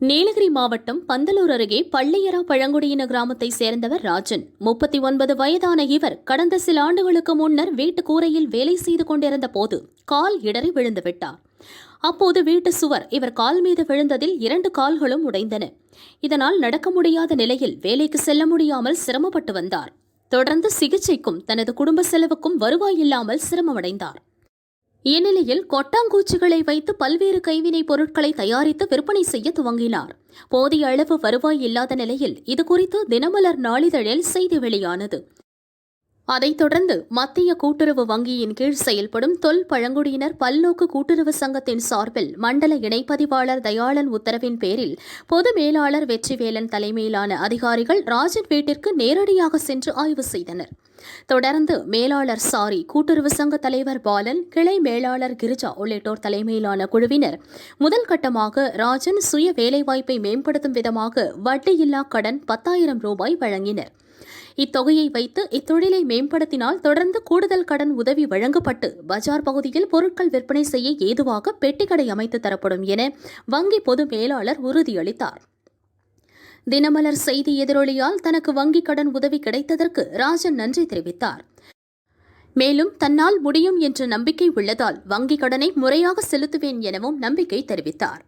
நீலகிரி மாவட்டம் பந்தலூர் அருகே பள்ளியரா பழங்குடியின கிராமத்தை சேர்ந்தவர் ராஜன். முப்பத்தி ஒன்பது வயதான இவர் கடந்த சில ஆண்டுகளுக்கு முன்னர் வீட்டு கூரையில் வேலை செய்து கொண்டிருந்த போது கால் இடறி விழுந்துவிட்டார் அப்போது வீட்டு சுவர் இவர் கால் மீது விழுந்ததில் இரண்டு கால்களும் உடைந்தன. இதனால் நடக்க முடியாத நிலையில் வேலைக்கு செல்ல முடியாமல் சிரமப்பட்டு வந்தார். தொடர்ந்து சிகிச்சைக்கும் தனது குடும்ப செலவுக்கும் வருவாய் இல்லாமல் சிரமமடைந்தார். இந்நிலையில் கொட்டாங்கூச்சிகளை வைத்து பல்வேறு கைவினைப் பொருட்களை தயாரித்து விற்பனை செய்ய துவங்கினார். போதிய அளவு வருவாய் இல்லாத நிலையில் இதுகுறித்து தினமலர் நாளிதழில் செய்தி வெளியானது. அதைத் தொடர்ந்து மத்திய கூட்டுறவு வங்கியின் கீழ் செயல்படும் தொல் பழங்குடியினர் பல்நோக்கு கூட்டுறவு சங்கத்தின் சார்பில் மண்டல இணைப்பதிவாளர் தயாளன் உத்தரவின் பேரில் பொது மேலாளர் வெற்றிவேலன் தலைமையிலான அதிகாரிகள் ராஜன் வீட்டிற்கு நேரடியாக சென்று ஆய்வு செய்தனர். தொடர்ந்து மேலாளர் சாரி கூட்டுறவு சங்க தலைவர் பாலன் கிளை மேலாளர் கிரிஜா உள்ளிட்டோர் தலைமையிலான குழுவினர். முதல் கட்டமாக ராஜன் சுய வேலைவாய்ப்பை மேம்படுத்தும் விதமாக வட்டியில்லா கடன் பத்தாயிரம் ரூபாய் வழங்கினர். இத்தொகையை வைத்து இத்தொழிலை மேம்படுத்தினால் தொடர்ந்து கூடுதல் கடன் உதவி வழங்கப்பட்டு பஜார் பகுதியில் பொருட்கள் விற்பனை செய்ய ஏதுவாக பெட்டிக்கடை அமைத்து தரப்படும் என வங்கி பொது மேலாளர் உறுதியளித்தார். தினமலர் செய்தி எதிரொலியால் தனக்கு வங்கிக் கடன் உதவி கிடைத்ததற்கு ராஜன் நன்றி தெரிவித்தார். மேலும் தன்னால் முடியும் என்ற நம்பிக்கை உள்ளதால் வங்கிக் கடனை முறையாக செலுத்துவேன் எனவும் நம்பிக்கை தெரிவித்தார்.